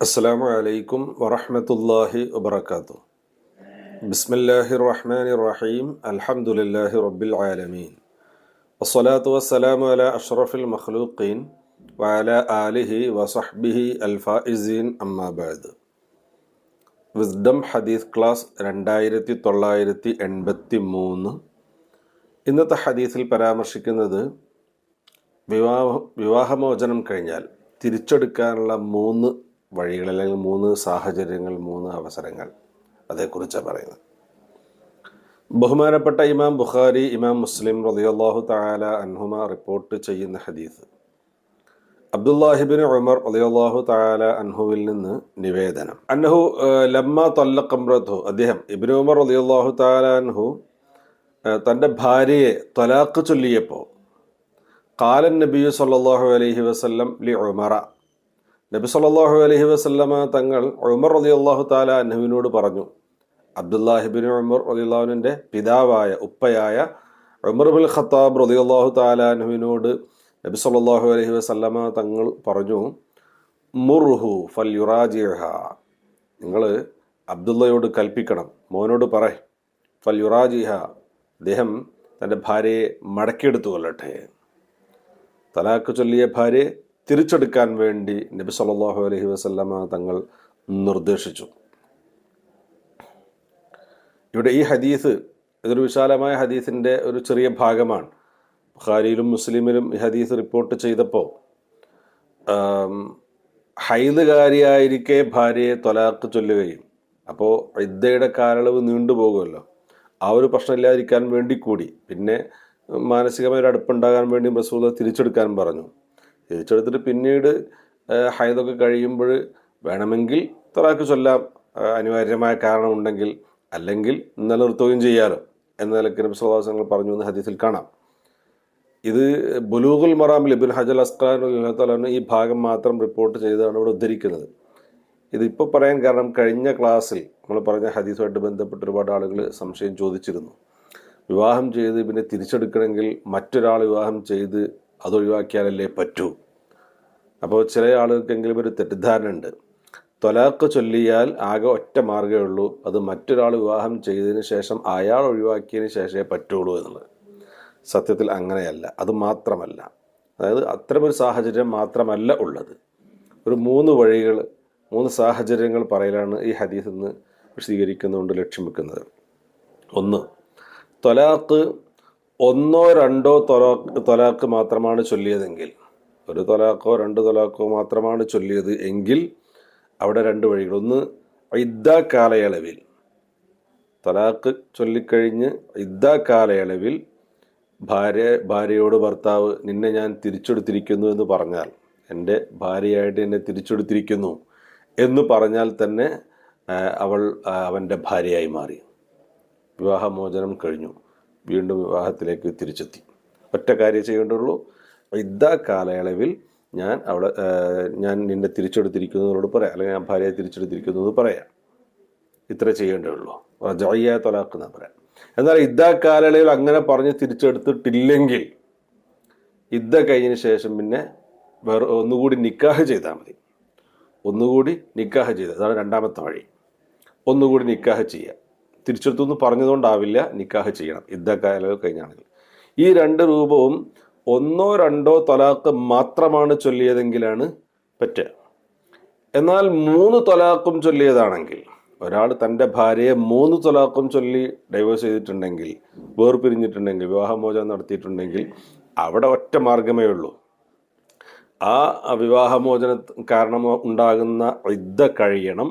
السلام عليكم ورحمة الله وبركاته بسم الله الرحمن الرحيم الحمد لله رب العالمين والصلاة والسلام على أشرف المخلوقين وعلى آله وصحبه الفائزين أما بعد wisdom ഹദീസ് class രണ്ടായിരത്തി തൊള്ളായിരത്തി എൺപത്തി മൂന്ന് ഇന്നത്തെ ഹദീസിൽ പരാമർശിക്കുന്നത് വിവാഹ വിവാഹമോചനം കഴിഞ്ഞാൽ തിരിച്ചെടുക്കാനുള്ള മൂന്ന് വഴികൾ അല്ലെങ്കിൽ മൂന്ന് സാഹചര്യങ്ങൾ മൂന്ന് അവസരങ്ങൾ അതേക്കുറിച്ചാണ് പറയുന്നത്. ബഹുമാനപ്പെട്ട ഇമാം ബുഖാരി ഇമാം മുസ്ലിം റളിയല്ലാഹു തആല അൻഹുമ റിപ്പോർട്ട് ചെയ്യുന്ന ഹദീസ്. അബ്ദുല്ലാഹിബിൻ ഉമർ റളിയല്ലാഹു തആല അൻഹുവിൽ നിന്ന് നിവേദനം. അൻഹു ലമ്മ തൊല്ലക്കംറത്തു അദ്ദേഹം ഇബ്നു ഉമർ റളിയല്ലാഹു തആല അൻഹു തന്റെ ഭാര്യയെ തൊലാക്ക് ചൊല്ലിയപ്പോൾ കാലൻ നബി സല്ലാഹു അലഹി വസ്ല്ലം ലി ഉമറ നബി സല്ലാഹു അലഹി വസ്ല്ലമ തങ്ങൾ ഉമർ റളിയല്ലാഹു തആല അൻഹുവിനോട് പറഞ്ഞു അബ്ദുല്ലാഹിബിൻ ഉമർ റളിയല്ലാഹുവിന്റെ പിതാവായ ഉപ്പയായ ഉമർ ബിൻ ഖത്താബ് റളിയല്ലാഹു തആല അൻഹുവിനോട് നബി സല്ലാഹു അലഹി വസ്ല്ലമ തങ്ങൾ പറഞ്ഞു മുർഹു ഫൽ യുറാജിഹ നിങ്ങൾ അബ്ദുള്ളയോട് കൽപ്പിക്കണം മോനോട് പറ ഫൽ യുറാജിഹ അദ്ദേഹം തന്റെ ഭാര്യയെ മടക്കിയെടുത്തു കൊള്ളട്ടെ തലാക്ക് ചൊല്ലിയ ഭാര്യയെ തിരിച്ചെടുക്കാൻ വേണ്ടി നബി സല്ലാഹു അലഹി വസല്ലമ തങ്ങൾ നിർദ്ദേശിച്ചു. ഇവിടെ ഈ ഹദീസ് ഇതൊരു വിശാലമായ ഹദീസിന്റെ ഒരു ചെറിയ ഭാഗമാണ്. ബുഖാരിയിലും മുസ്ലിമിലും ഈ ഹദീസ് റിപ്പോർട്ട് ചെയ്തപ്പോൾ ഹൈദുകാരിയായിരിക്കെ ഭാര്യയെ തൊലാക്ക് ചൊല്ലുകയും അപ്പോൾ ഇദ്ദയുടെ കാലളവ് നീണ്ടുപോകുമല്ലോ ആ ഒരു പ്രശ്നമില്ലാതിരിക്കാൻ വേണ്ടി കൂടി. പിന്നെ മാനസികമായ ഒരു അടുപ്പുണ്ടാകാൻ വേണ്ടി റസൂൽ തിരിച്ചെടുക്കാൻ പറഞ്ഞു. തിരിച്ചെടുത്തിട്ട് പിന്നീട് ഹൈദൊക്കെ കഴിയുമ്പോൾ വേണമെങ്കിൽ തറാക്ക് ചൊല്ലാം അനിവാര്യമായ കാരണമുണ്ടെങ്കിൽ അല്ലെങ്കിൽ നിലനിർത്തുകയും ചെയ്യാലോ എന്ന നിലയ്ക്ക് നബി പറഞ്ഞു എന്ന് ഹദീസിൽ കാണാം. ഇത് ബുലൂഗുൽ മറാമിൽ ഇബിൻ ഹജൽ അള്ളാഹു ഈ ഭാഗം മാത്രം റിപ്പോർട്ട് ചെയ്താണ് ഇവിടെ ഉദ്ധരിക്കുന്നത്. ഇതിപ്പോൾ പറയാൻ കാരണം കഴിഞ്ഞ ക്ലാസ്സിൽ നമ്മൾ പറഞ്ഞ ഹദീസുമായിട്ട് ബന്ധപ്പെട്ട് ഒരുപാട് ആളുകൾ സംശയം ചോദിച്ചിരുന്നു. വിവാഹം ചെയ്ത് പിന്നെ തിരിച്ചെടുക്കണമെങ്കിൽ മറ്റൊരാൾ വിവാഹം ചെയ്ത് അതൊഴിവാക്കിയാലല്ലേ പറ്റൂ. അപ്പോൾ ചില ആളുകൾക്കെങ്കിലും ഒരു തെറ്റിദ്ധാരണ ഉണ്ട് തൊലാക്ക് ചൊല്ലിയാൽ ആകെ ഒറ്റ മാർഗമേ ഉള്ളൂ. അത് മറ്റൊരാൾ വിവാഹം ചെയ്തതിന് ശേഷം അയാൾ ഒഴിവാക്കിയതിന് ശേഷമേ പറ്റുള്ളൂ എന്നുള്ളത്. സത്യത്തിൽ അങ്ങനെയല്ല. അത് മാത്രമല്ല. അതായത് അത്തരമൊരു സാഹചര്യം മാത്രമല്ല ഉള്ളത്. ഒരു മൂന്ന് വഴികൾ മൂന്ന് സാഹചര്യങ്ങൾ പറയലാണ് ഈ ഹദീസ് എന്ന് വിശദീകരിക്കുന്നതുകൊണ്ട് ലക്ഷ്യം വെക്കുന്നത്. ഒന്ന് തൊലാക്ക് ഒന്നോ രണ്ടോ തൊലാക്ക് മാത്രമാണ് ചൊല്ലിയതെങ്കിൽ ഒരു തൊലാക്കോ രണ്ട് തൊലാക്കോ മാത്രമാണ് ചൊല്ലിയത് എങ്കിൽ അവിടെ രണ്ട് വഴികൾ. ഒന്ന് ഇദ്ദ കാലയളവിൽ. തൊലാക്ക് ചൊല്ലിക്കഴിഞ്ഞ് ഇദ്ദ കാലയളവിൽ ഭാര്യ ഭാര്യയോട് ഭർത്താവ് നിന്നെ ഞാൻ തിരിച്ചെടുത്തിരിക്കുന്നു എന്ന് പറഞ്ഞാൽ എന്റെ ഭാര്യയായിട്ട് എന്നെ തിരിച്ചെടുത്തിരിക്കുന്നു എന്ന് പറഞ്ഞാൽ തന്നെ അവൾ അവന്റെ ഭാര്യയായി മാറി. വിവാഹമോചനം കഴിഞ്ഞു. വീണ്ടും വിവാഹത്തിലേക്ക് തിരിച്ചെത്തി. ഒറ്റ കാര്യം ചെയ്യേണ്ടുള്ളൂ. ഇദ്ദ കാലയളവിൽ ഞാൻ അവളെ ഞാൻ നിന്നെ തിരിച്ചെടുത്തിരിക്കുന്നതിനോട് പറയാം. അല്ലെങ്കിൽ ഞാൻ ഭാര്യയെ തിരിച്ചെടുത്തിരിക്കുന്നു എന്ന് പറയാം. ഇത്ര ചെയ്യേണ്ടതുള്ളൂ ജോയ്യ തൊലാക്ക് എന്നാ പറയാം. എന്നാൽ ഇദ്ദ കാലയളവിൽ അങ്ങനെ പറഞ്ഞ് തിരിച്ചെടുത്തിട്ടില്ലെങ്കിൽ ഇദ്ദ കഴിഞ്ഞതിന് ശേഷം പിന്നെ വേറെ ഒന്നുകൂടി നിക്കാഹ് ചെയ്താൽ മതി. ഒന്നുകൂടി നിക്കാഹ് ചെയ്ത് അതാണ് രണ്ടാമത്തെ വഴി. ഒന്നുകൂടി നിക്കാഹ് ചെയ്യുക. തിരിച്ചെടുത്തു എന്ന് പറഞ്ഞതുകൊണ്ടാവില്ല നിക്കാഹ് ചെയ്യണം. ഇദ്ദ കഴിഞ്ഞാണെങ്കിൽ. ഈ രണ്ട് രൂപവും ഒന്നോ രണ്ടോ തൊലാക്ക് മാത്രമാണ് ചൊല്ലിയതെങ്കിലാണ് പറ്റുക എന്നാൽ മൂന്ന് തൊലാക്കും ചൊല്ലിയതാണെങ്കിൽ ഒരാൾ തന്റെ ഭാര്യയെ മൂന്ന് തൊലാക്കും ചൊല്ലി ഡൈവേഴ്സ് ചെയ്തിട്ടുണ്ടെങ്കിൽ വേർപിരിഞ്ഞിട്ടുണ്ടെങ്കിൽ വിവാഹമോചനം നടത്തിയിട്ടുണ്ടെങ്കിൽ അവിടെ ഒറ്റ മാർഗമേ ഉള്ളൂ. ആ വിവാഹമോചന കാരണം ഉണ്ടാകുന്ന ഇദ്ദ കഴിയണം.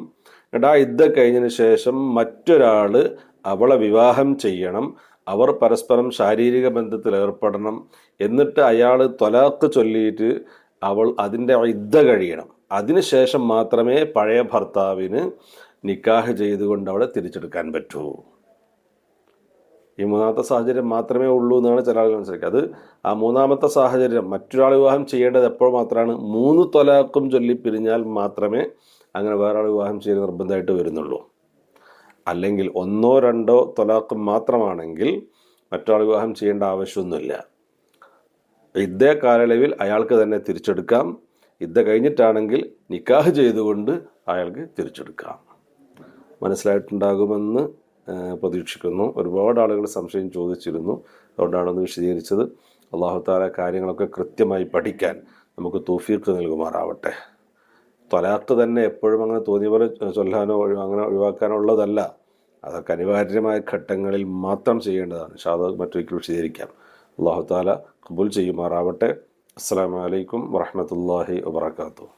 എന്നിട്ട് ആ ഇദ്ദ കഴിഞ്ഞതിന് ശേഷം മറ്റൊരാൾ അവളെ വിവാഹം ചെയ്യണം. അവർ പരസ്പരം ശാരീരിക ബന്ധത്തിൽ ഏർപ്പെടണം. എന്നിട്ട് അയാൾ തൊലാക്ക് ചൊല്ലിയിട്ട് അവൾ അതിന്റെ ഇദ്ദ കഴിയണം. അതിനുശേഷം മാത്രമേ പഴയ ഭർത്താവിന് നിക്കാഹ് ചെയ്തുകൊണ്ട് അവളെ തിരിച്ചെടുക്കാൻ പറ്റൂ. ഈ മൂന്നാമത്തെ സാഹചര്യം മാത്രമേ ഉള്ളൂ എന്നാണ് ചില ആളുകൾ മനസ്സിലാക്കുക അത് ആ മൂന്നാമത്തെ സാഹചര്യം മറ്റൊരാൾ വിവാഹം ചെയ്യേണ്ടത് എപ്പോൾ മാത്രമാണ് മൂന്ന് തൊലാക്കും ചൊല്ലി പിരിഞ്ഞാൽ മാത്രമേ അങ്ങനെ വേറെ ആൾ വിവാഹം ചെയ്ത് നിർബന്ധമായിട്ട് വരുന്നുള്ളൂ. അല്ലെങ്കിൽ ഒന്നോ രണ്ടോ തൊലാക്ക് മാത്രമാണെങ്കിൽ മറ്റൊരാൾ വിവാഹം ചെയ്യേണ്ട ആവശ്യമൊന്നുമില്ല. ഇതേ കാലയളവിൽ അയാൾക്ക് തന്നെ തിരിച്ചെടുക്കാം. ഇത് കഴിഞ്ഞിട്ടാണെങ്കിൽ നിക്കാഹ് ചെയ്തുകൊണ്ട് അയാൾക്ക് തിരിച്ചെടുക്കാം. മനസ്സിലായിട്ടുണ്ടാകുമെന്ന് പ്രതീക്ഷിക്കുന്നു. ഒരുപാട് ആളുകൾ സംശയം ചോദിച്ചിരുന്നു. അതുകൊണ്ടാണ് ഒന്ന് വിശദീകരിച്ചത്. അള്ളാഹു താല കാര്യങ്ങളൊക്കെ കൃത്യമായി പഠിക്കാൻ നമുക്ക് തൗഫീഖ് നൽകുമാറാവട്ടെ. തൊലാത്ത് തന്നെ എപ്പോഴും അങ്ങനെ തോന്നിയ പോലെ ചൊല്ലാനോ അങ്ങനെ ഒഴിവാക്കാനോ ഉള്ളതല്ല അതൊക്കെ അനിവാര്യമായ ഘട്ടങ്ങളിൽ മാത്രം ചെയ്യേണ്ടതാണ്. അത് മറ്റൊരിക്കൽ വിശദീകരിക്കാം. അള്ളാഹു താല കബൂൽ ചെയ്യുമാറാവട്ടെ. അസ്സാം വലൈക്കും വറഹമത്തല്ലാഹി വാത്തു